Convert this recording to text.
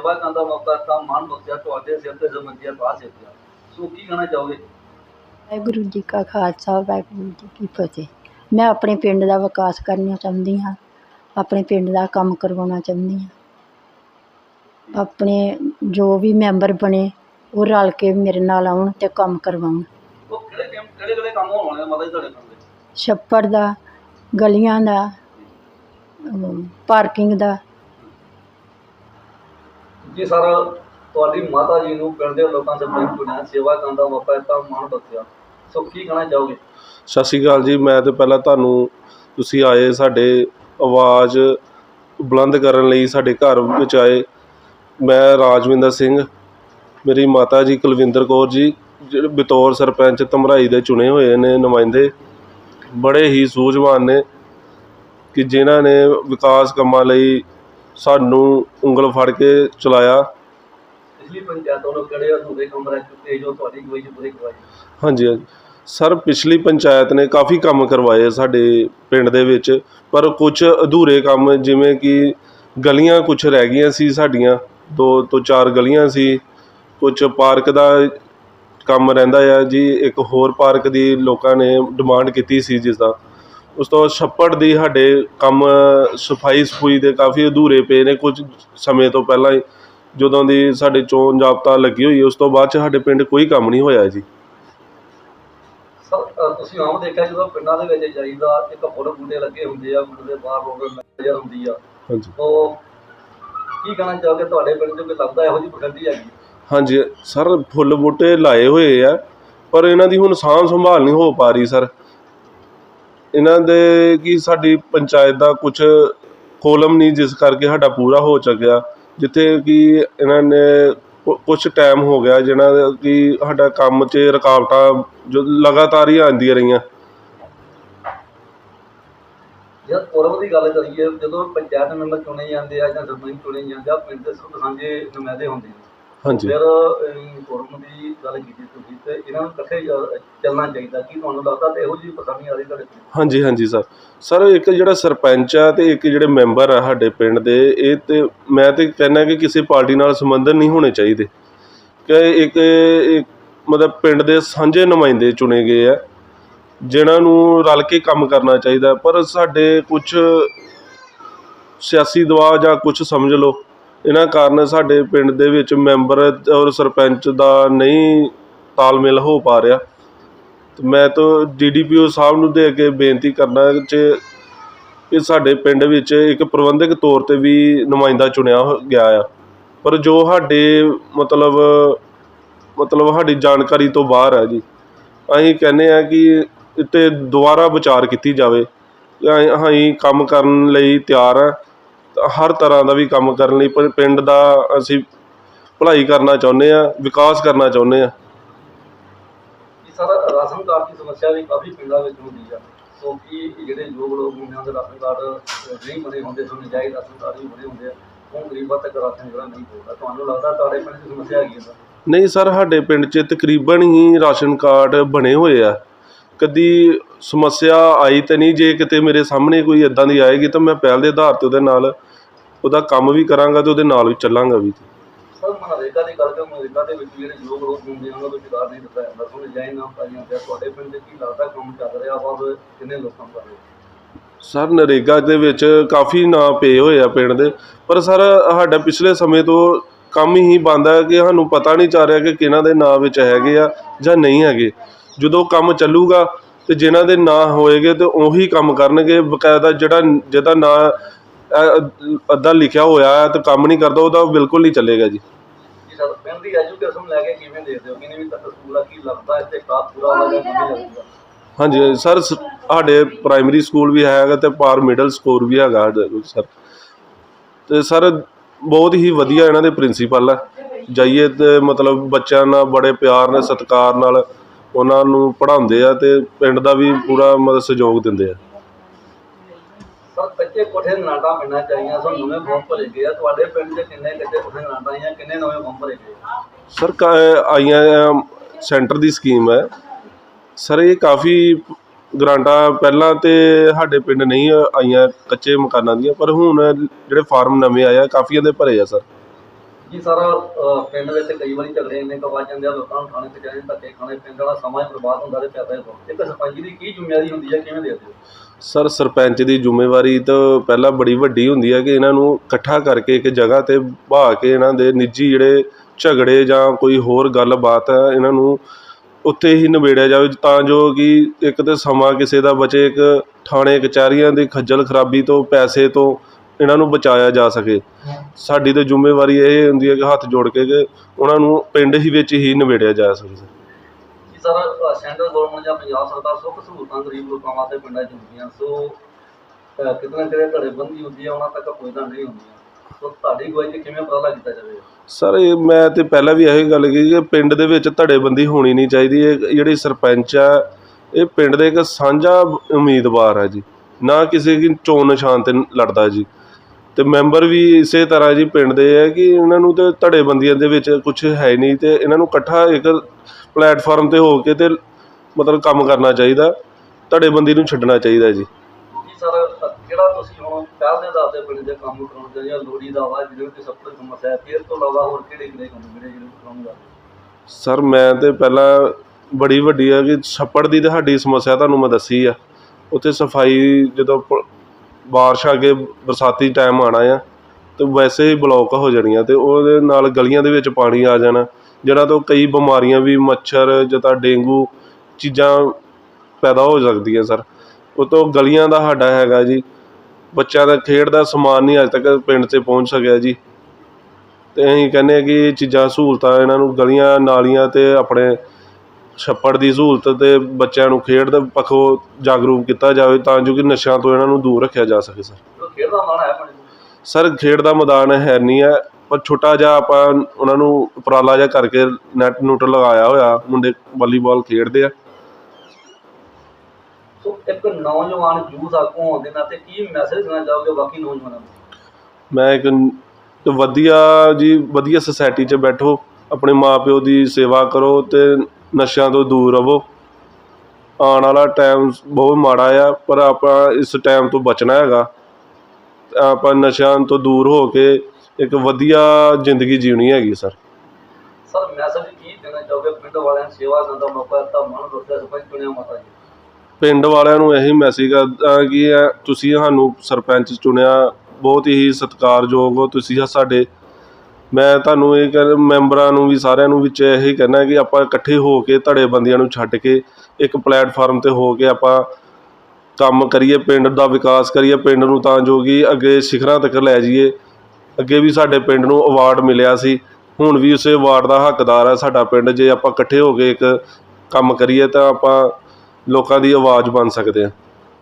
ਸੇਵਾ ਕਰਨ ਦਾ ਮੌਕਾ ਦਿੱਤਾ ਮਾਣ ਬਖਸ਼ਿਆ ਤੁਹਾਡੇ ਸਿਰ ਤੇ ਜ਼ਮੰਦੀਆ ਪਾ ਸਿੱਖਿਆ ਸੋ ਕੀ ਕਹਿਣਾ ਚਾਹੋਗੇ? ਵਾਹਿਗੁਰੂ ਜੀ ਕਾ ਖਾਲਸਾ ਵਾਹਿਗੁਰੂ ਜੀ ਕੀ ਫਤਿਹ। ਮੈਂ ਆਪਣੇ ਪਿੰਡ ਦਾ ਵਿਕਾਸ ਕਰਨਾ ਚਾਹੁੰਦੀ ਹਾਂ ਆਪਣੇ ਪਿੰਡ ਦਾ ਕੰਮ ਕਰਵਾਉਣਾ ਚਾਹੁੰਦੀ ਹਾਂ। ਆਪਣੇ ਜੋ ਵੀ ਮੈਂਬਰ ਬਣੇ ਉਹ ਰਲ ਕੇ ਮੇਰੇ ਨਾਲ ਆਉਣ ਤੇ ਕੰਮ ਕਰਵਾਉਣ। ਉਹ ਕਿਹੜੇ ਕੰਮ ਕਿਹੜੇ ਕਿਹੜੇ ਕੰਮ ਹੋਣ ਵਾਲੇ ਆ ਮਾਤਾ ਜੀ ਤੁਹਾਡੇ ਪਿੰਡ ਦੇ? ਛੱਪੜ ਦਾ ਗਲੀਆਂ ਦਾ ਪਾਰਕਿੰਗ ਦਾ ਜੀ ਸਰ ਤੁਹਾਡੀ ਮਾਤਾ ਜੀ ਨੂੰ ਪਿੰਡ ਦੇ ਲੋਕਾਂ ਦੇ ਪਿੰਡ ਚੁਣਿਆ ਸੇਵਾ ਕਰਨ ਦਾ ਮੌਕਾ ਦਿੱਤਾ, ਮਾਣ ਬਖਸ਼ਿਆ। ਸੋ ਕੀ ਕਹਿਣਾ ਚਾਹੋਗੇ? ਸਤਿ ਸ਼੍ਰੀ ਅਕਾਲ ਜੀ, ਮੈਂ ਤੇ ਪਹਿਲਾਂ ਤੁਹਾਨੂੰ ਤੁਸੀਂ ਆਏ, ਸਾਡੇ ਆਵਾਜ਼ ਬੁਲੰਦ ਕਰਨ ਲਈ ਸਾਡੇ ਘਰ ਵਿੱਚ ਆਏ। ਮੈਂ ਰਾਜਵਿੰਦਰ ਸਿੰਘ, ਮੇਰੀ ਮਾਤਾ ਜੀ ਕੁਲਵਿੰਦਰ ਕੌਰ ਜੀ, ਜਿਹੜੇ ਬਤੌਰ ਸਰਪੰਚ ਧਮਰਾਈ ਦੇ ਚੁਣੇ ਹੋਏ ਨੇ, ਨੁਮਾਇੰਦੇ, ਬੜੇ ਹੀ ਸੂਝਵਾਨ ਨੇ ਕਿ ਜਿਨ੍ਹਾਂ ਨੇ ਵਿਕਾਸ ਕੰਮਾਂ ਲਈ ਸਾਨੂੰ ਉਂਗਲ ਫੜ ਕੇ ਚਲਾਇਆ। ਪਿਛਲੀ ਪੰਚਾਇਤ ਵੱਲੋਂ ਕਿਹੜੇ ਅਧੂਰੇ ਕੰਮ ਰਹਿ ਚੁੱਕੇ ਜੋ ਤੁਹਾਡੀ ਅਗਵਾਈ 'ਚ ਪੂਰੇ ਕਰਵਾਏ ਹਾਂਜੀ ਹਾਂਜੀ। ਸਰ ਪਿਛਲੀ ਪੰਚਾਇਤ ਨੇ ਕਾਫੀ ਕੰਮ ਕਰਵਾਏ ਸਾਡੇ ਪਿੰਡ ਦੇ ਵਿੱਚ ਪਰ ਕੁਝ ਅਧੂਰੇ ਕੰਮ ਜਿਵੇਂ ਕਿ ਗਲੀਆਂ ਕੁਝ ਰਹਿ ਗਈਆਂ ਸੀ ਸਾਡੀਆਂ ਦੋ ਤੋਂ ਚਾਰ ਗਲੀਆਂ ਸੀ। ਕੁਝ ਪਾਰਕ ਦਾ ਕੰਮ ਰਹਿੰਦਾ ਆ ਜੀ ਇੱਕ ਹੋਰ ਪਾਰਕ ਦੀ ਲੋਕਾਂ ਨੇ ਡਿਮਾਂਡ ਕੀਤੀ ਸੀ ਜਿਸ ਦਾ। ਉਸ ਤੋਂ ਬਾਅਦ ਛੱਪੜ ਦੀ ਸਾਡੇ ਕੰਮ ਸਫ਼ਾਈ ਸਫੂਈ ਦੇ ਕਾਫੀ ਅਧੂਰੇ ਪਏ ਨੇ ਕੁਝ ਸਮੇਂ ਤੋਂ ਪਹਿਲਾਂ ਹੀ। ਜਦੋਂ ਦੀ ਸਾਡੇ ਚੋਣ ਜਾਬਤਾ ਲੱਗੀ ਹੋਈ ਉਸ ਤੋਂ ਬਾਅਦ ਚ ਸਾਡੇ ਪਿੰਡ ਕੋਈ ਕੰਮ ਨਹੀਂ ਹੋਇਆ ਜੀ। ਸਰ ਅ, ਤੁਸੀਂ ਆਮ ਦੇਖਿਆ ਜਦੋਂ ਪਿੰਡਾਂ ਦੇ ਵਿੱਚ ਜਾਈਦਾ ਇੱਕ ਫੁੱਲ ਬੂਟੇ ਲੱਗੇ ਹੁੰਦੇ ਆ ਪਿੰਡ ਦੇ ਬਾਹਰ ਰੋਡ ਨਜ਼ਰ ਹੁੰਦੀ ਆ। ਹਾਂਜੀ। ਤੋਂ ਕੀ ਕਹਿਣਾ ਚਾਹੋਗੇ? ਤੁਹਾਡੇ ਪਿੰਡ 'ਚ ਕੋਈ ਲੱਗਦਾ ਇਹੋ ਜਿਹੀ ਪਸੰਦੀ ਹੈਗੀ? ਹਾਂਜੀ ਸਰ ਫੁੱਲ ਬੂਟੇ ਲਾਏ ਹੋਏ ਆ ਪਰ ਇਹਨਾਂ ਦੀ ਹੁਣ ਸਾਂਭ ਸੰਭਾਲ ਨਹੀਂ ਹੋ ਪਾ ਰਹੀ ਸਰ। ਇਹਨਾਂ ਦੇ ਕੀ ਸਾਡੀ ਪੰਚਾਇਤ ਦਾ ਕੁਝ ਕੋਲਮ ਨਹੀਂ, ਜਿਸ ਕਰਕੇ ਸਾਡਾ ਪੂਰਾ ਹੋ ਚੁੱਕਿਆ, ਜਿੱਥੇ ਕਿ ਇਹਨਾਂ ਨੇ ਕੁਝ ਟਾਈਮ ਹੋ ਗਿਆ ਜਿਹਨਾਂ ਦਾ ਕਿ ਸਾਡਾ ਕੰਮ 'ਚ ਰੁਕਾਵਟਾਂ ਜੋ ਲਗਾਤਾਰ ਹੀ ਆਉਂਦੀਆਂ ਰਹੀਆਂ। ਜਦ ਪੂਰਬ ਦੀ ਗੱਲ ਕਰੀਏ, ਜਦੋਂ ਪੰਚਾਇਤ ਮੈਂਬਰ ਚੁਣੇ ਜਾਂਦੇ ਆ ਜਾਂ ਸਰਪੰਚ ਚੁਣੇ ਜਾਂਦੇ ਆ, ਪਿੰਡ ਦੇ ਸਾਂਝੇ ਨੁਮਾਇੰਦੇ ਹੁੰਦੇ ਆ। ਹਾਂਜੀ। ਫਿਰ ਫੋਰਮ ਦੀ ਗੱਲ ਕੀਤੀ ਤੁਸੀਂ ਤੇ ਇਹਨਾਂ ਨੂੰ ਇਕੱਠੇ ਚੱਲਣਾ ਚਾਹੀਦਾ ਕੀ ਤੁਹਾਨੂੰ ਲੱਗਦਾ ਤੇ ਇਹੋ ਜਿਹੀ ਨਹੀਂ ਆ ਰਹੀ ਤੁਹਾਡੇ? ਹਾਂਜੀ ਹਾਂਜੀ ਸਰ। ਸਰ ਇੱਕ ਜਿਹੜਾ ਸਰਪੰਚ ਆ ਤੇ ਇੱਕ ਜਿਹੜੇ ਮੈਂਬਰ ਆ ਸਾਡੇ ਪਿੰਡ ਦੇ ਇਹ ਤੇ ਮੈਂ ਤੇ ਕਹਿੰਦਾ ਕਿ ਕਿਸੇ ਪਾਰਟੀ ਨਾਲ ਸੰਬੰਧਨ ਨਹੀਂ ਹੋਣੇ ਚਾਹੀਦੇ। ਕਿ ਇੱਕ ਇੱਕ ਮਤਲਬ ਪਿੰਡ ਦੇ ਸਾਂਝੇ ਨੁਮਾਇੰਦੇ ਚੁਣੇ ਗਏ ਆ ਜਿਨ੍ਹਾਂ ਨੂੰ ਰਲ ਕੇ ਕੰਮ ਕਰਨਾ ਚਾਹੀਦਾ। ਪਰ ਸਾਡੇ ਕੁਝ ਸਿਆਸੀ ਦਬਾਅ ਜਾਂ ਕੁਝ ਸਮਝ ਲਓ ਇਹਨਾਂ ਕਾਰਨ ਸਾਡੇ ਪਿੰਡ ਦੇ ਵਿੱਚ ਮੈਂਬਰ ਔਰ ਸਰਪੰਚ ਦਾ ਨਹੀਂ ਤਾਲਮੇਲ ਹੋ ਪਾ ਰਿਹਾ। ਤੇ ਮੈਂ ਤਾਂ ਡੀਡੀਪੀਓ ਸਾਹਿਬ ਨੂੰ ਦੇ ਅੱਗੇ ਬੇਨਤੀ ਕਰਨਾ ਚ ਕਿ ਸਾਡੇ ਪਿੰਡ ਵਿੱਚ ਇੱਕ ਪ੍ਰਬੰਧਕ ਤੌਰ ਤੇ ਵੀ ਨੁਮਾਇੰਦਾ ਚੁਣਿਆ ਹੋ- ਗਿਆ ਆ। ਪਰ ਜੋ ਸਾਡੇ ਮਤਲਬ ਮਤਲਬ ਸਾਡੀ ਜਾਣਕਾਰੀ ਤੋਂ ਬਾਹਰ ਹੈ ਜੀ, ਅਸੀਂ ਕਹਿੰਦੇ ਆ ਕਿ ਇੱਥੇ ਦੁਬਾਰਾ ਵਿਚਾਰ ਕੀਤੀ ਜਾਵੇ। ਅਸੀਂ ਅਸੀਂ ਕੰਮ ਕਰਨ ਲਈ ਤਿਆਰ ਹਾਂ ਹਰ ਤਰ੍ਹਾਂ ਦਾ ਵੀ ਕੰਮ ਕਰਨ ਲਈ ਪਿੰਡ ਦਾ ਅਸੀਂ ਭਲਾਈ ਕਰਨਾ ਚਾਹੁੰਦੇ ਆ ਵਿਕਾਸ ਕਰਨਾ ਚਾਹੁੰਦੇ ਆ ਕਿ ਸਰ ਰਾਸ਼ਨ ਕਾਰਡ ਦੀ ਸਮੱਸਿਆ ਵੀ ਕਾਫੀ ਪਿੰਡਾਂ ਵਿੱਚ ਹੁੰਦੀ ਆ। ਸੋ ਕਿ ਜਿਹੜੇ ਯੋਗ ਲੋਕ ਹੁੰਦੇ ਆ ਦੇ ਰਾਸ਼ਨ ਕਾਰਡ ਅ, ਨਹੀਂ ਬਣੇ ਹੁੰਦੇ ਸੋ ਨਜਾਇਜ਼ ਰਾਸ਼ਨ ਕਾਰਡ ਵੀ ਬਣੇ ਹੁੰਦੇ ਆ ਉਹ ਗਰੀਬਾਂ ਤੱਕ ਰਾਸ਼ਨ ਜਿਹੜਾ ਨਹੀਂ ਪਹੁੰਚਦਾ ਤੁਹਾਨੂੰ ਲੱਗਦਾ ਤੁਹਾਡੇ ਪਿੰਡ ਦੀ ਸਮੱਸਿਆ ਹੈਗੀ ਹੈ ਸਰ ਨਹੀਂ ਸਰ ਸਾਡੇ ਪਿੰਡ 'ਚ ਤਕਰੀਬਨ ਹੀ ਰਾਸ਼ਨ ਕਾਰਡ ਬਣੇ ਹੋਏ ਆ। ਕਦੀ ਸਮੱਸਿਆ ਆਈ ਤਾਂ ਨਹੀਂ ਜੇ ਕਿਤੇ ਮੇਰੇ ਸਾਹਮਣੇ ਕੋਈ ਇਦਾਂ ਦੀ ਆਏਗੀ ਤਾਂ ਮੈਂ ਪਹਿਲ ਦੇ ਆਧਾਰ ਤੇ ਉਹਦੇ ਨਾਲ ਉਹਦਾ ਕੰਮ ਵੀ ਕਰਾਂਗਾ ਤੇ ਉਹਦੇ ਨਾਲ ਵੀ ਚੱਲਾਂਗਾ ਵੀ। ਸਰ ਮਨਰੇਗਾ ਦੀ ਗੱਲ ਕਰ ਮਨਰੇਗਾ ਦੇ ਵਿੱਚ ਜਿਹੜੇ ਯੋਗ ਲੋਕ ਹੁੰਦੇ ਆ ਉਹਨਾਂ ਨੂੰ ਰੁਜ਼ਗਾਰ ਨਹੀਂ ਦਿੱਤਾ ਜਾਂਦਾ। ਸੋ ਨਜਾਇਜ਼ ਨਾਮ ਪਾਈਆਂ ਜਾਂਦੇ ਆ ਤੁਹਾਡੇ ਪਿੰਡ 'ਚ ਕੀ ਲੱਗਦਾ ਕੰਮ ਚੱਲ ਰਿਹਾ? ਵਾ ਔਰ ਕਿੰਨੇ ਲੋਕ ਕੰਮ ਕਰ ਰਹੇ ਆ? ਸਰ ਨਰੇਗਾ ਦੇ ਵਿੱਚ ਕਾਫੀ ਨਾਂ ਪਏ ਹੋਏ ਆ ਪਿੰਡ ਦੇ। ਪਰ ਸਰ ਸਾਡਾ ਪਿਛਲੇ ਸਮੇਂ ਤੋਂ ਕੰਮ ਹੀ ਬੰਦ ਹੈ ਕਿ ਸਾਨੂੰ ਪਤਾ ਨਹੀਂ ਚੱਲ ਰਿਹਾ ਕਿ ਕਿਹਨਾਂ ਦੇ ਨਾਂ ਵਿੱਚ ਹੈਗੇ ਆ ਜਾਂ ਨਹੀਂ ਹੈਗੇ। ਜਦੋਂ ਕੰਮ ਚੱਲੂਗਾ ਤੇ ਜਿਨ੍ਹਾਂ ਦੇ ਨਾਂ ਹੋਏਗੇ ਤੇ ਉਹੀ ਕੰਮ ਕਰਨਗੇ। ਬਕਾਇਦਾ ਜਿਹੜਾ ਜਿਹਦਾ ਨਾਂ ਅੱਧਾ ਲਿਖਿਆ ਹੋਇਆ ਹੈ ਤੇ ਕੰਮ ਨਹੀਂ ਕਰਦਾ ਉਹਦਾ ਬਿਲਕੁਲ ਨਹੀਂ ਚੱਲੇਗਾ ਜੀ। ਕਿ ਸਰ ਪਿੰਡ ਦੀ ਐਜੂਕੇਸ਼ਨ ਲੈ ਕੇ ਕਿਵੇਂ ਦੇਖਦੇ ਹੋ? ਕਿੰਨੇ ਵੀ ਤੱਕ ਸਕੂਲ ਆ ਕੀ ਲੱਗਦਾ ਇੱਥੇ ਕਾਫ ਪੂਰਾ ਹੋਣਾ ਜਾਂ ਨਹੀਂ ਲੱਗਦਾ? ਹਾਂਜੀ ਸਰ ਸ- ਸਾਡੇ ਪ੍ਰਾਇਮਰੀ ਸਕੂਲ ਵੀ ਹੈਗਾ ਤੇ ਪਾਰ ਮਿਡਲ ਸਕੂਲ ਵੀ ਹੈਗਾ ਸਾਡੇ ਸਰ। ਤੇ ਸਰ ਬਹੁਤ ਹੀ ਵਧੀਆ ਇਹਨਾਂ ਦੇ ਪ੍ਰਿੰਸੀਪਲ ਆ ਜਾਈਏ ਤੇ ਮਤਲਬ ਬੱਚਿਆਂ ਨਾਲ ਬੜੇ ਪਿਆਰ ਨਾਲ ਸਤਿਕਾਰ ਨਾਲ ਉਹਨਾਂ ਨੂੰ ਪੜ੍ਹਾਉਂਦੇ ਆ ਤੇ ਪਿੰਡ ਦਾ ਵੀ ਪੂਰਾ ਮਤਲਬ ਸਹਿਯੋਗ ਦਿੰਦੇ ਆ। ਕੱਚੇ ਕੋਠੇ ਨਾਟਾ ਮਿਲਣਾ ਚਾਹੀਆਂ? ਸੋ ਨਵੇਂ ਫਾਰਮ ਭਰੇ ਗਏ ਆ। ਤੁਹਾਡੇ ਪਿੰਡ 'ਚ ਕਿੰਨੇ ਕੱਚੇ ਕੋਠੇ ਨਾਟਾ ਆਈਆਂ? ਕਿੰਨੇ ਨਵੇਂ ਫਾਰਮ ਭਰੇ ਗਏ? ਸਰ, ਕ- ਆਈਆਂ ਸੈਂਟਰ ਦੀ ਸਕੀਮ ਹੈ। ਸਰ, ਇਹ ਕਾਫੀ ਗ੍ਰਾਂਟਾਂ ਪਹਿਲਾਂ ਤੇ ਸਾਡੇ ਪਿੰਡ ਨਹੀਂ ਆਈਆਂ ਕੱਚੇ ਮਕਾਨਾਂ ਦੀਆਂ, ਪਰ ਹੁਣ ਜਿਹੜੇ ਫਾਰਮ ਨਵੇਂ ਆਏ ਆ, ਕਾਫੀਆਂ ਦੇ ਭਰੇ ਆ, ਸਰ। ਜੀ ਸਾਰਾ ਪਿੰਡ ਵਿੱਚ ਕਈ ਵਾਰੀ ਝਗੜੇ ਇੰਨੇ ਕੁ ਜਾਂਦੇ ਆ, ਲੋਕਾਂ ਨੂੰ ਥਾਣੇ ਤੇ ਜਾਣੇ ਧੱਕੇ ਖਾਣੇ, ਪਿੰਡ ਵਾਲਾ ਸਮਾਂ ਹੀ ਬਰਬਾਦ ਹੁੰਦਾ ਤੇ ਪੈਸਾ ਹੀ ਬਹੁਤ। ਇੱਕ ਸਰਪੰਚ ਦੀ ਕੀ ਜ਼ਿੰਮੇਵਾਰੀ ਹੁੰਦੀ ਹੈ ਕਿਵੇਂ ਦੇਖਦੇ ਹੋ? ਸਰ, ਸਰਪੰਚ ਦੀ ਜ਼ਿੰਮੇਵਾਰੀ ਤਾਂ ਪਹਿਲਾਂ ਬੜੀ ਵੱਡੀ ਹੁੰਦੀ ਹੈ ਕਿ ਇਹਨਾਂ ਨੂੰ ਇਕੱਠਾ ਕਰਕੇ ਇੱਕ ਜਗ੍ਹਾ ਤੇ ਬਹਾ ਕੇ ਇਹਨਾਂ ਦੇ ਨਿੱਜੀ ਜਿਹੜੇ ਝਗੜੇ ਜਾਂ ਕੋਈ ਹੋਰ ਗੱਲਬਾਤ ਹੈ ਇਹਨਾਂ ਨੂੰ ਉੱਥੇ ਹੀ ਨਿਬੇੜਿਆ ਜਾਵੇ, ਤਾਂ ਜੋ ਕਿ ਇੱਕ ਤਾਂ ਸਮਾਂ ਕਿਸੇ ਦਾ ਬਚੇ, ਇੱਕ ਥਾਣੇ ਕਚਹਿਰੀਆਂ ਦੀ ਖੱਜਲ ਖਰਾਬੀ ਤੋਂ, ਪੈਸੇ ਤੋਂ ਇਹਨਾਂ ਨੂੰ ਬਚਾਇਆ ਜਾ ਸਕੇ। ਸਾਡੀ ਤਾਂ ਜ਼ਿੰਮੇਵਾਰੀ ਇਹ ਹੁੰਦੀ ਹੈ ਕਿ ਹੱਥ ਜੋੜ ਕੇ ਕਿ ਉਹਨਾਂ ਨੂੰ ਪਿੰਡ ਹੀ ਵਿੱਚ ਹੀ ਨਿਬੇੜਿਆ ਜਾ ਸਕੇ ਸਰ। ਸੈਂਟਰ ਗਵਰਨਮੈਂਟ ਜਾਂ ਪੰਜਾਬ ਸਰਕਾਰ ਸੁੱਖ ਸਹੂਲਤਾਂ ਗਰੀਬ ਲੋਕਾਂ ਵਾਸਤੇ ਪਿੰਡਾਂ 'ਚ ਹੁੰਦੀਆਂ। ਸੋ ਅਹ, ਕਿਤੇ ਨਾ ਕਿਤੇ ਧੜੇਬੰਦੀ ਹੁੰਦੀ ਹੈ ਉਹਨਾਂ ਤੱਕ ਪਹੁੰਚਦਾ ਨਹੀਂ ਹੁੰਦੀਆਂ ਸੋ ਤੁਹਾਡੀ ਗਵਾਹੀ 'ਚ ਕਿਵੇਂ ਉਪਰਾਲਾ ਕੀਤਾ ਜਾਵੇ? ਸਰ ਇਹ ਮੈਂ ਤੇ ਪਹਿਲਾਂ ਵੀ ਇਹੀ ਗੱਲ ਕੀਤੀ ਕਿ ਪਿੰਡ ਦੇ ਵਿੱਚ ਧੜੇਬੰਦੀ ਹੋਣੀ ਨਹੀਂ ਚਾਹੀਦੀ। ਇਹ ਜਿਹੜੀ ਸਰਪੰਚ ਆ ਇਹ ਪਿੰਡ ਦੇ ਇੱਕ ਸਾਂਝਾ ਉਮੀਦਵਾਰ ਹੈ ਜੀ। ਨਾ ਕਿਸੇ ਦੀ ਚੋਣ ਨਿਸ਼ਾਨ ਤੇ ਲੜਦਾ ਜੀ। ਤੇ ਮੈਂਬਰ ਵੀ ਇਸੇ ਤਰ੍ਹਾਂ ਜੀ ਪਿੰਡ ਦੇ ਹੈ ਕਿ ਇਹਨਾਂ ਨੂੰ ਤੇ ਧੜੇਬੰਦੀਆਂ ਦੇ ਵਿੱਚ ਕੁਝ ਹੈ ਨਹੀਂ ਤੇ ਇਹਨਾਂ ਨੂੰ ਇਕੱਠਾ ਇੱਕ ਪਲੇਟਫਾਰਮ ਤੇ ਹੋ ਕੇ ਤੇ ਮਤਲਬ ਕੰਮ ਕਰਨਾ ਚਾਹੀਦਾ ਧੜੇਬੰਦੀ ਨੂੰ ਛੱਡਣਾ ਚਾਹੀਦਾ ਜੀ। ਜੀ ਸਰ ਅਹ, ਕਿਹੜਾ ਤੁਸੀਂ ਹੁਣ ਪਹਿਲ ਦੇ ਆਧਾਰ ਤੇ ਪਿੰਡ ਦੇ ਕੰਮ ਕਰਾਉਣ ਦੇ ਜਾਂ ਲੋੜੀ ਦਾ ਵਾ ਜਿਹੜੇ ਕਿ ਸਭ ਤੋਂ ਸਮੱਸਿਆ ਹੈ ਫਿਰ ਤੋਂ ਇਲਾਵਾ ਹੋਰ ਕਿਹੜੇ ਕਿਹੜੇ ਕੰਮ ਜਿਹੜੇ ਜਿਹੜੇ ਕਰਾਉਣ ਦਾ ਸਰ ਮੈਂ ਤੇ ਪਹਿਲਾਂ ਬੜੀ ਵੱਡੀ ਹੈ ਕਿ ਛੱਪੜ ਦੀ ਤਾਂ ਸਾਡੀ ਸਮੱਸਿਆ ਤੁਹਾਨੂੰ ਮੈਂ ਦੱਸੀ ਆ। ਉੱਥੇ ਸਫ਼ਾਈ ਜਦੋਂ ਪ- ਬਾਰਿਸ਼ ਆ ਕੇ ਬਰਸਾਤੀ ਟਾਈਮ ਆਉਣਾ ਆ ਅਤੇ ਵੈਸੇ ਹੀ ਬਲੋਕ ਹੋ ਜਾਣੀਆਂ ਅਤੇ ਉਹਦੇ ਨਾਲ ਗਲੀਆਂ ਦੇ ਵਿੱਚ ਪਾਣੀ ਆ ਜਾਣਾ ਜਿਹੜਾ ਤੋਂ ਕਈ ਬਿਮਾਰੀਆਂ ਵੀ ਮੱਛਰ ਜਿੱਦਾਂ ਡੇਂਗੂ ਚੀਜ਼ਾਂ ਪੈਦਾ ਹੋ ਸਕਦੀਆਂ ਸਰ। ਉਹ ਤੋਂ ਗਲੀਆਂ ਦਾ ਸਾਡਾ ਹੈਗਾ ਜੀ, ਬੱਚਿਆਂ ਦਾ ਖੇਡ ਦਾ ਸਮਾਨ ਨਹੀਂ ਅੱਜ ਤੱਕ ਪਿੰਡ 'ਤੇ ਪਹੁੰਚ ਸਕਿਆ ਜੀ। ਅਤੇ ਅਸੀਂ ਕਹਿੰਦੇ ਹਾਂ ਕਿ ਇਹ ਚੀਜ਼ਾਂ ਸਹੂਲਤਾਂ ਇਹਨਾਂ ਨੂੰ ਗਲੀਆਂ, ਨਾਲੀਆਂ ਅਤੇ ਆਪਣੇ ਛੱਪੜ ਦੀ ਸਹੂਲਤ ਤੇ ਬੱਚਿਆਂ ਨੂੰ ਖੇਡ ਦੇ ਪੱਖੋਂ ਜਾਗਰੂਕ ਕੀਤਾ ਜਾਵੇ ਤਾਂ ਜੋ ਕਿ ਨਸ਼ਿਆਂ ਤੋਂ ਇਹਨਾਂ ਨੂੰ ਦੂਰ ਰੱਖਿਆ ਜਾ ਸਕੇ ਸਰ। ਖੇਡ ਦਾ ਮਾਣ ਹੈ ਸਰ ਖੇਡ ਦਾ ਮੈਦਾਨ ਹੈ ਨਹੀਂ ਹੈ ਪਰ ਛੋਟਾ ਜਿਹਾ ਆਪਾਂ ਉਹਨਾਂ ਨੂੰ ਉਪਰਾਲਾ ਜਿਹਾ ਕਰਕੇ ਨੈਟ ਨੂਟ ਲਗਾਇਆ ਹੋਇਆ ਮੁੰਡੇ ਵਾਲੀਬਾਲ ਖੇਡਦੇ ਆ। ਸੋ ਇੱਕ ਨੌਜਵਾਨ ਯੂਥ ਆਗੂ ਹੋਣ ਦੇ ਨਾਤੇ ਕੀ ਮੈਸੇਜ ਦੇਣਾ ਚਾਹੋਗੇ ਬਾਕੀ ਨੌਜਵਾਨਾਂ ਨੂੰ? ਮੈਂ ਇੱਕ ਵਧੀਆ ਜੀ ਵਧੀਆ ਸੁਸਾਇਟੀ 'ਚ ਬੈਠੋ ਆਪਣੇ ਮਾਪਿਓ ਦੀ ਸੇਵਾ ਕਰੋ ਤੇ ਨਸ਼ਿਆਂ ਤੋਂ ਦੂਰ ਰਹੋ। ਆਉਣ ਵਾਲਾ ਟਾਈਮ ਬਹੁਤ ਮਾੜਾ ਆ ਪਰ ਆਪਾਂ ਇਸ ਟਾਈਮ ਤੋਂ ਬਚਣਾ ਹੈਗਾ। ਆਪਾਂ ਨਸ਼ਿਆਂ ਤੋਂ ਦੂਰ ਹੋ ਕੇ ਇੱਕ ਵਧੀਆ ਜ਼ਿੰਦਗੀ ਜੀਣੀ ਹੈਗੀ ਸਰ ਸਰ ਮੈਸੇਜ ਕੀ ਦੇਣਾ ਚਾਹੋਗੇ? ਪਿੰਡ ਵਾਲਿਆਂ ਨੂੰ ਸੇਵਾ ਕਰਨ ਦਾ ਮੌਕਾ ਦਿੱਤਾ ਮਨ ਦੱਸਿਆ ਸਰਪੰਚ ਚੁਣਿਆ ਮਾਤਾ ਜੀ। ਪਿੰਡ ਵਾਲਿਆਂ ਨੂੰ ਇਹੀ ਮੈਸੇਜ ਕਰਦਾ ਕਿ ਤੁਸੀਂ ਸਾਨੂੰ ਸਰਪੰਚ ਚੁਣਿਆ ਬਹੁਤ ਹੀ ਸਤਿਕਾਰਯੋਗ ਹੋ। ਤੁਸੀਂ ਸਾਡੇ ਮੈਂ ਤੁਹਾਨੂੰ ਇਹ ਕਹਿ ਮੈਂਬਰਾਂ ਨੂੰ ਵੀ, ਸਾਰਿਆਂ ਨੂੰ ਵਿੱਚ ਇਹੀ ਕਹਿਣਾ ਕਿ ਆਪਾਂ ਇਕੱਠੇ ਹੋ ਕੇ ਧੜੇਬੰਦੀਆਂ ਨੂੰ ਛੱਡ ਕੇ ਇੱਕ ਪਲੇਟਫਾਰਮ ਤੇ ਹੋ ਕੇ ਆਪਾਂ ਕੰਮ ਕਰੀਏ, ਪਿੰਡ ਦਾ ਵਿਕਾਸ ਕਰੀਏ, ਪਿੰਡ ਨੂੰ ਤਾਂ ਜੋ ਕਿ ਅੱਗੇ ਸਿਖਰਾਂ ਤੱਕ ਲੈ ਜਾਈਏ। ਅੱਗੇ ਵੀ ਸਾਡੇ ਪਿੰਡ ਨੂੰ ਅਵਾਰਡ ਮਿਲਿਆ ਸੀ। ਹੁਣ ਵੀ ਉਸੇ ਅਵਾਰਡ ਦਾ ਹੱਕਦਾਰ ਹੈ ਸਾਡਾ ਪਿੰਡ। ਜੇ ਆਪਾਂ ਇਕੱਠੇ ਹੋ ਕੇ ਇੱਕ ਕੰਮ ਕਰੀਏ ਤਾਂ ਆਪਾਂ ਲੋਕਾਂ ਦੀ ਆਵਾਜ਼ ਬਣ ਸਕਦੇ ਹਾਂ